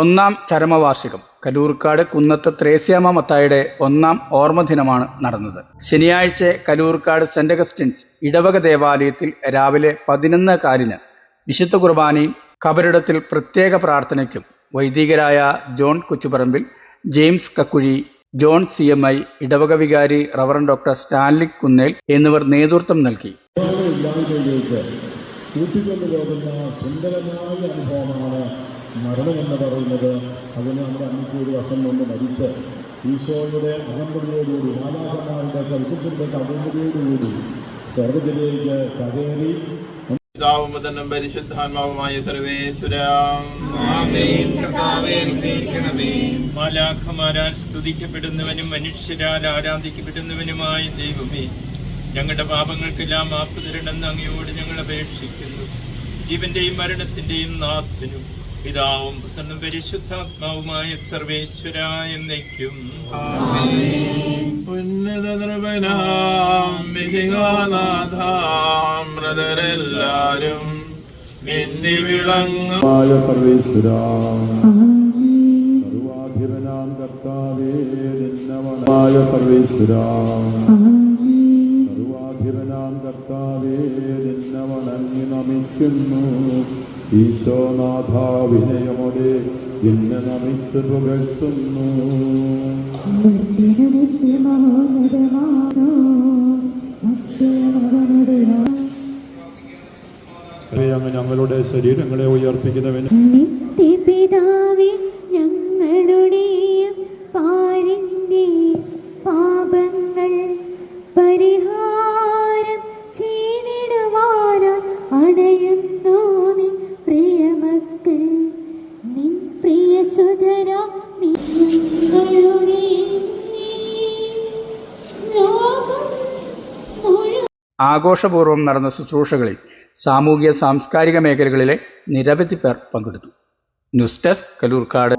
ഒന്നാം ചരമവാർഷികം. കലൂർക്കാട് കുന്നത്ത് ത്രേസ്യാമ മത്തായുടെ ഒന്നാം ഓർമ്മദിനമാണ് നടന്നത്. ശനിയാഴ്ച കലൂർക്കാട് സെന്റ് അഗസ്റ്റിൻസ് ഇടവക ദേവാലയത്തിൽ രാവിലെ പതിനൊന്ന് കാലിന് വിശുദ്ധ കുർബാനയും കബരിടത്തിൽ പ്രത്യേക പ്രാർത്ഥനയ്ക്കും വൈദികരായ John Kochuparambil James Kakkuzhi John C M I ഇടവക വികാരി റവറൻ ഡോക്ടർ സ്റ്റാൻലി കുന്നേൽ എന്നിവർ നേതൃത്വം നൽകി. കൂട്ടിക്കൊണ്ടുപോകുന്ന സുന്ദരമായ അനുഭവമാണ് മരണമെന്ന് പറയുന്നത് അതിന് നമ്മുടെ അമ്മയ്ക്ക് ഒരു വശം കൊണ്ട് മരിച്ച് ഈശോയുടെ അകമ്പടിയോടുകൂടി മാതാക്കന്മാരുടെ കൽപ്പത്തിന്റെ അകമ്പടിയോടുകൂടി സ്വർഗത്തിലേക്ക് മുതലും പരിശുദ്ധാത്മാവുമായ സർവേശ്വര. സ്തുതിക്കപ്പെടുന്നവനും മനുഷ്യരാൽ ആരാധിക്കപ്പെടുന്നവനുമായ ദൈവമേ ഞങ്ങളുടെ പാപങ്ങൾക്കെല്ലാം മാപ്പ് തരണമെന്ന് അങ്ങയോട് ഞങ്ങൾ അപേക്ഷിക്കുന്നു. ജീവന്റെയും മരണത്തിന്റെയും നാഥനും പിതാവും പുത്രനും പരിശുദ്ധാത്മാവുമായ സർവേശ്വര എന്നേക്കും. ഉന്നത നൃപനാം മിശികാനാഥാം മൃതരെല്ലാരും മിന്നി വിളങ്ങും. മായ സർവേശ്വര. സർവാധിപനാം കർത്താവേ സർവേശ്വര. സർവാധിപനാം കർത്താവേ നിന്നവണങ്ങി നമിക്കുന്നു. ഈശോനാഥ വിനയമോടെ എന്നെ നമിച്ച് പുകഴ്ത്തുന്നു. അങ്ങ് ഞങ്ങളുടെ ശരീരങ്ങളെ ഉയർപ്പിക്കുന്നവന് നിത്യപിതാവേ ഞങ്ങളുടെ പാരിന്റെ പാപങ്ങൾ പരിഹാരം ചെയ്തിടുവാനായി അണയുന്നു. ആഘോഷപൂർവം നടന്ന ശുശ്രൂഷകളിൽ സാമൂഹിക സാംസ്കാരിക മേഖലകളിലെ നിരവധി പേർ പങ്കെടുത്തു. News desk Kalurkad.